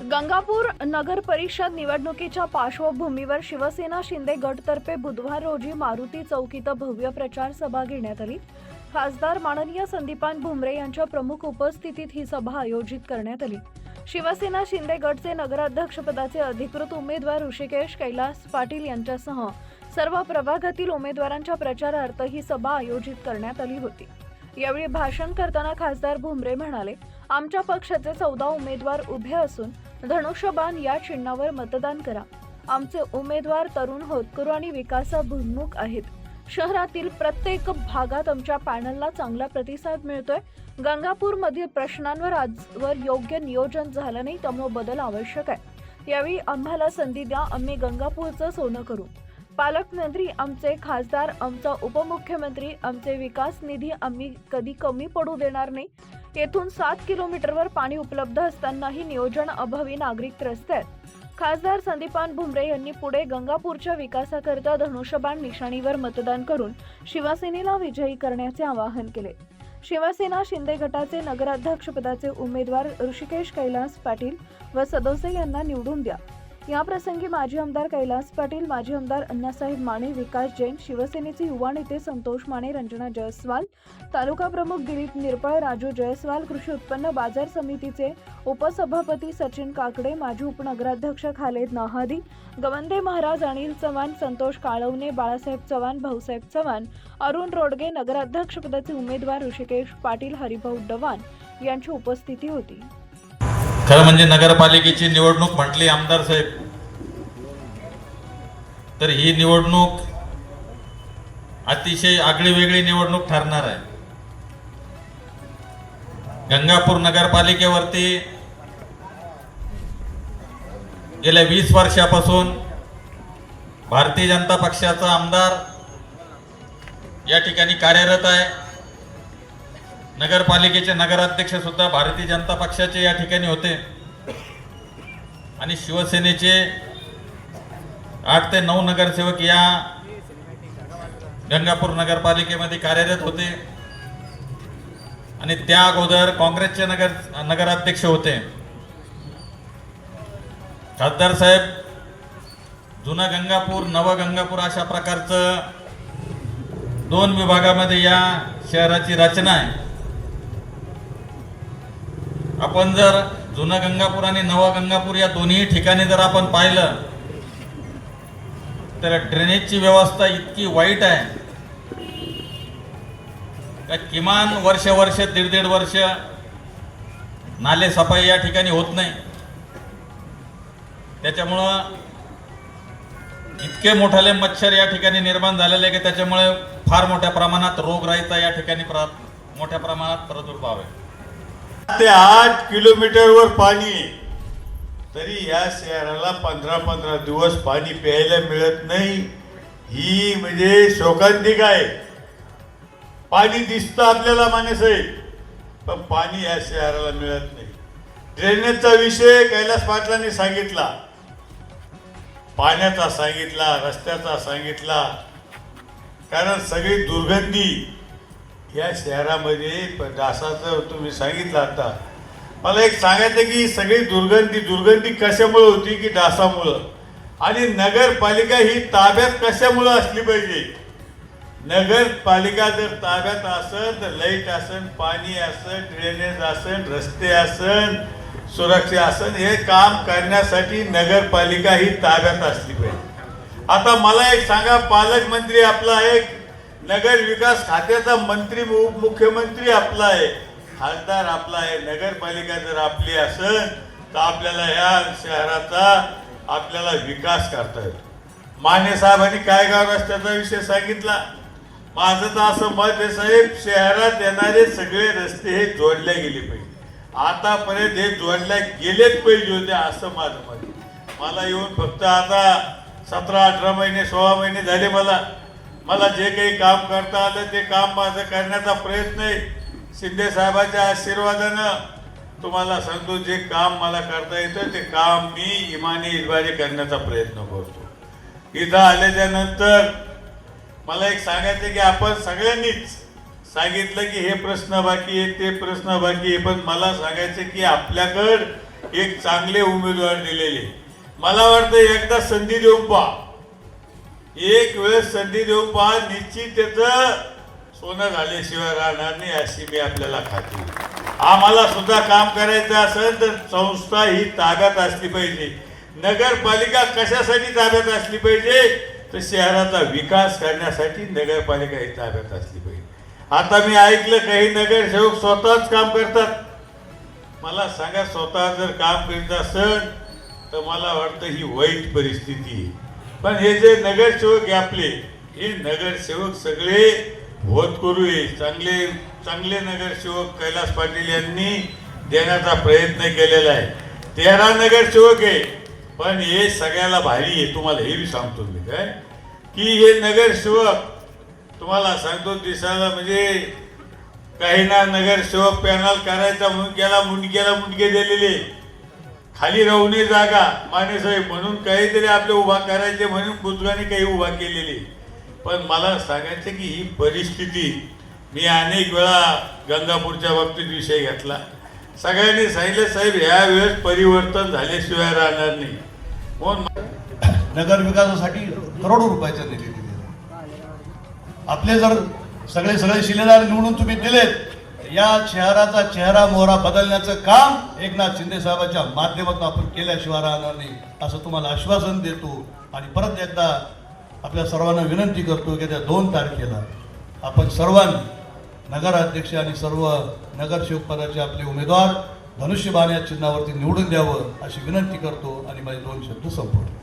गंगापूर नगर परिषद निवडणुकीच्या पार्श्वभूमीवर शिवसेना शिंदे गटतर्फे बुधवार रोजी मारुती चौक इथं भव्य प्रचार सभा घेण्यात आली. खासदार माननीय संदीपान भुमरे यांच्या प्रमुख उपस्थितीत ही सभा आयोजित करण्यात आली. शिवसेना शिंदे गटचे नगराध्यक्षपदाचे अधिकृत उमेदवार ऋषिकेश कैलास पाटील यांच्यासह सर्व प्रभागातील उमेदवारांच्या प्रचारार्थ ही सभा आयोजित करण्यात आली होती. यावेळी भाषण करताना खासदार भुमरे म्हणाले आमच्या पक्षाचे चौदा उमेदवार उभे असून धनुष्यबाण या चिन्हावर मतदान करा. आमचे उमेदवार तरुण होतकरू आणि विकासाभिमुख आहेत. शहरातील प्रत्येक भागात आमच्या पॅनलला चांगला प्रतिसाद मिळतोय. गंगापूर मधील प्रश्नांवर आजवर योग्य नियोजन झालं नाही त्यामुळे बदल आवश्यक आहे. यावेळी आम्हाला संधी द्या आम्ही गंगापूरचं सोनं करू. पालकमंत्री आमचे खासदार आमचा उपमुख्यमंत्री आमचे विकास निधी आम्ही कधी कमी पडू देणार नाही. येथून सात किलोमीटरवर पाणी उपलब्ध असतानाही नियोजन अभावी नागरिक त्रस्त आहेत. खासदार संदीपान भुमरे यांनी पुढे गंगापूरच्या विकासाकरता धनुष्यबाण निशाणीवर मतदान करून शिवसेनेला विजयी करण्याचे आवाहन केले. शिवसेना शिंदे गटाचे नगराध्यक्षपदाचे उमेदवार ऋषिकेश कैलास पाटील व सदोसे यांना निवडून द्या. याप्रसंगी माजी आमदार कैलास पाटील माजी आमदार अण्णासाहेब माने विकास जैन शिवसेनेचे युवा नेते संतोष माने रंजना जयस्वाल तालुका प्रमुख दिलीप निरपळ राजू जयस्वाल कृषी उत्पन्न बाजार समितीचे उपसभापती सचिन काकडे माजी उपनगराध्यक्ष खालेद नाहादी गवंदे महाराज अनिल चव्हाण संतोष काळवणे बाळासाहेब चव्हाण भाऊसाहेब चव्हाण अरुण रोडगे नगराध्यक्षपदाचे उमेदवार ऋषिकेश पाटील हरिभाऊ डवान यांची उपस्थिती होती. खरं म्हणजे नगरपालिकेची निवडणूक म्हटली आमदार साहेब तर ही निवडणूक अतिशय आगळी वेगळी निवडणूक ठरणार आहे. गंगापूर नगरपालिकेवरती गेल्या वीस वर्षापासून भारतीय जनता पक्षाचा आमदार या ठिकाणी कार्यरत आहे. नगरपालिकेचे नगराध्यक्ष सुद्धा भारतीय जनता पक्षाचे या ठिकाणी होते. आणि शिवसेनेचे आठ ते नऊ नगरसेवक या गंगापूर नगरपालिकेमध्ये कार्यरत होते. आणि त्या अगोदर काँग्रेसचे नगर नगराध्यक्ष होते. खासदार साहेब जुनं गंगापूर नव गंगापूर अशा प्रकारचं दोन विभागामध्ये या शहराची रचना आहे. आपण जर जुनं गंगापूर आणि नवं गंगापूर या दोन्ही ठिकाणी जर आपण पाहिलं तर ड्रेनेजची व्यवस्था इतकी वाईट आहे. का किमान वर्ष वर्ष दीड दीड वर्ष नाले सफाई या ठिकाणी होत नाही. त्याच्यामुळं इतके मोठाले मच्छर या ठिकाणी निर्माण झालेले की त्याच्यामुळे फार मोठ्या प्रमाणात रोगराईचा या ठिकाणी प्रा मोठ्या प्रमाणात प्रादुर्भाव आहे. ते आठ किलोमीटरवर पाणी तरी या शहराला पंधरा पंधरा दिवस पाणी प्यायला मिळत नाही. ही म्हणजे शोकांतिक आहे. पाणी दिसतं आपल्याला माणस. आहे पण पाणी या शहराला मिळत नाही. ड्रेनेजचा विषय कैलास पाटलांनी सांगितला. पाण्याचा सांगितला रस्त्याचा सांगितला. कारण सगळी दुर्गंधी या शहरामध्ये डासाचं तुम्ही सांगितलं आता. मला एक सांगायचं की सगळी दुर्गंधी दुर्गंधी कशामुळे होती की डासामुळं? आणि नगरपालिका ही ताब्यात कशामुळं असली पाहिजे? नगरपालिका जर ताब्यात असेल तर लाइट असन पाणी असन ड्रेनेज असन रस्ते असन सुरक्षा असन हे काम करण्यासाठी नगरपालिका ही ताब्यात असली पाहिजे. आता मला एक सांगा पालकमंत्री आपला एक नगर विकास खात्याचा मंत्री उपमुख्यमंत्री आपला आहे. खासदार आपला आहे. नगरपालिका जर आपली असेल तर आपल्याला ह्या शहराचा आपल्याला विकास करता येतो माने साहेबांनी काय गाव रस्त्याचा विषय सांगितला? माझं तर असं मत आहे साहेब शहरात येणारे सगळे रस्ते हे जोडले गेले पाहिजे. आतापर्यंत हे जोडल्या गेलेच पाहिजे होते असं माझं मत मला येऊन फक्त आता सतरा अठरा महिने सोळा महिने झाले मला. मला जे काही काम करता आलं ते काम माझं करण्याचा प्रयत्न आहे. शिंदे साहेबाच्या आशीर्वादानं तुम्हाला सांगतो जे काम मला करता येतं ते काम मी इमानी इजबाजी करण्याचा प्रयत्न करतो. इथं आल्याच्यानंतर मला एक सांगायचं की आपण सगळ्यांनीच सांगितलं की हे प्रश्न बाकी आहे ते प्रश्न बाकी आहे पण मला सांगायचं की आपल्याकडं एक चांगले उमेदवार दिलेले मला वाटतं एकदा संधी देऊन पहा. एक वेळेस संधी देऊन पहा निश्चित त्याचं सोनं झाल्याशिवाय राहणार नाही अशी मी आपल्याला खात्री आम्हाला सुद्धा काम करायचं असेल तर संस्था ही ताब्यात असली पाहिजे. नगरपालिका कशासाठी ताब्यात असली पाहिजे? तर शहराचा विकास करण्यासाठी नगरपालिका ही ताब्यात असली पाहिजे. आता मी ऐकलं काही नगरसेवक स्वतःच काम करतात. मला सांगा स्वतः जर काम करीत असेल तर मला वाटतं ही वाईट परिस्थिती आहे. पण हे जे नगरसेवक आपले हे नगरसेवक सगळे होतकरू चांगले चांगले नगरसेवक कैलास पाटील यांनी देण्याचा प्रयत्न केलेला आहे. तेरा नगरसेवक आहे पण हे सगळ्याला भारी आहे. तुम्हाला हे बी सांगतो मी काय? की हे नगरसेवक तुम्हाला सांगतो दिसायला म्हणजे काही ना नगरसेवक पॅनल करायचा म्हणून मुंडक्याला मुंडके दिलेले. खाली राहू नये जागा माने साहेब म्हणून काहीतरी आपले उभा करायचे म्हणून बुजगाने काही उभा केलेले. पण मला सांगायचं की ही परिस्थिती मी अनेक वेळा गंगापूरच्या बाबतीत विषय घेतला. सगळ्यांनी सांगितलं साहेब ह्या वेळेस परिवर्तन झाल्याशिवाय राहणार नाही. म्हणून नगर विकासासाठी करोडो रुपयाचा निधी दिलेला आपले जर सगळे सगळे शिलेदार निवडून तुम्ही दिलेत या शहराचा चेहरा मोहरा बदलण्याचं काम एकनाथ शिंदे साहेबांच्या माध्यमातून आपण केल्याशिवाय राहणार नाही असं तुम्हाला आश्वासन देतो. आणि परत एकदा आपल्या सर्वांना विनंती करतो की त्या दोन तारखेला आपण सर्वांनी नगराध्यक्ष आणि सर्व नगरसेवकपदाचे आपले उमेदवार धनुष्यबाण या चिन्हावरती निवडून द्यावं अशी विनंती करतो आणि माझे दोन शब्द संपवतो.